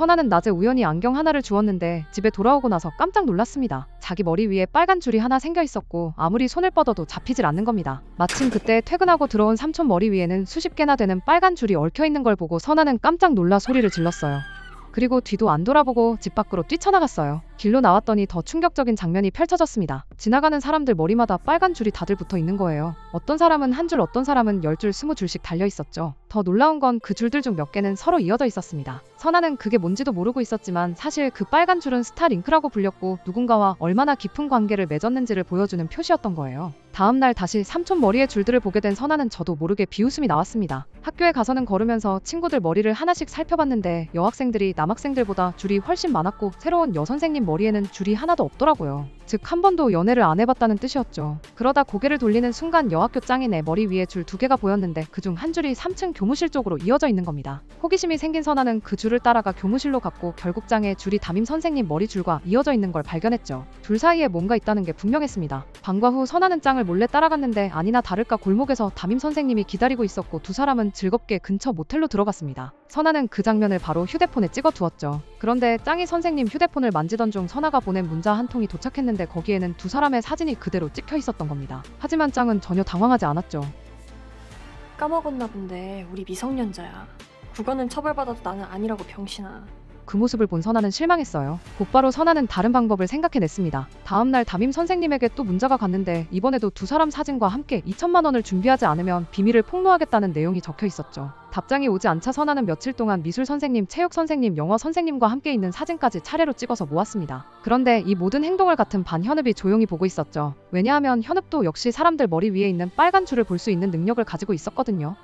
선아는 낮에 우연히 안경 하나를 주웠는데 집에 돌아오고 나서 깜짝 놀랐습니다. 자기 머리 위에 빨간 줄이 하나 생겨 있었고 아무리 손을 뻗어도 잡히질 않는 겁니다. 마침 그때 퇴근하고 들어온 삼촌 머리 위에는 수십 개나 되는 빨간 줄이 얽혀 있는 걸 보고 선아는 깜짝 놀라 소리를 질렀어요. 그리고 뒤도 안 돌아보고 집 밖으로 뛰쳐나갔어요. 길로 나왔더니 더 충격적인 장면이 펼쳐졌습니다. 지나가는 사람들 머리마다 빨간 줄이 다들 붙어 있는 거예요. 어떤 사람은 한 줄, 어떤 사람은 열 줄, 스무 줄씩 달려 있었죠. 더 놀라운 건 그 줄들 중 몇 개는 서로 이어져 있었습니다. 선아는 그게 뭔지도 모르고 있었지만 사실 그 빨간 줄은 스타링크라고 불렸고 누군가와 얼마나 깊은 관계를 맺었는지를 보여주는 표시였던 거예요. 다음 날 다시 삼촌 머리의 줄들을 보게 된 선아는 저도 모르게 비웃음이 나왔습니다. 학교에 가서는 걸으면서 친구들 머리를 하나씩 살펴봤는데 여학생들이 남학생들보다 줄이 훨씬 많았고 새로운 여선생님 머리에는 줄이 하나도 없더라고요. 즉 한 번도 연애를 안 해봤다는 뜻이었죠. 그러다 고개를 돌리는 순간 여학교 짱이네 머리 위에 줄 두 개가 보였는데 그 중 한 줄이 3층 교무실 쪽으로 이어져 있는 겁니다. 호기심이 생긴 선아는 그 줄을 따라가 교무실로 갔고 결국 짱에 줄이 담임 선생님 머리 줄과 이어져 있는 걸 발견했죠. 둘 사이에 뭔가 있다는 게 분명했습니다. 방과 후 선아는 짱을 몰래 따라갔는데 아니나 다를까 골목에서 담임 선생님이 기다리고 있었고 두 사람은 즐겁게 근처 모텔로 들어갔습니다. 선아는 그 장면을 바로 휴대폰에 찍어 두었죠. 그런데 짱이 선생님 휴대폰을 만지던 중 선아가 보낸 문자 한 통이 도착 했는데 거기에는 두 사람의 사진이 그대로 찍혀 있었던 겁니다. 하지만 짱은 전혀 당황하지 않았죠. 까먹었나 본데 우리 미성년자야. 국어는 처벌받아도 나는 아니라고 병신아. 그 모습을 본 선아는 실망했어요. 곧바로 선아는 다른 방법을 생각해냈습니다. 다음날 담임 선생님에게 또 문자가 갔는데 이번에도 두 사람 사진과 함께 2천만 원을 준비하지 않으면 비밀을 폭로하겠다는 내용이 적혀 있었죠. 답장이 오지 않자 선아는 며칠 동안 미술 선생님, 체육 선생님, 영어 선생님과 함께 있는 사진까지 차례로 찍어서 모았습니다. 그런데 이 모든 행동을 같은 반 현읍이 조용히 보고 있었죠. 왜냐하면 현읍도 역시 사람들 머리 위에 있는 빨간 줄을 볼 수 있는 능력을 가지고 있었거든요.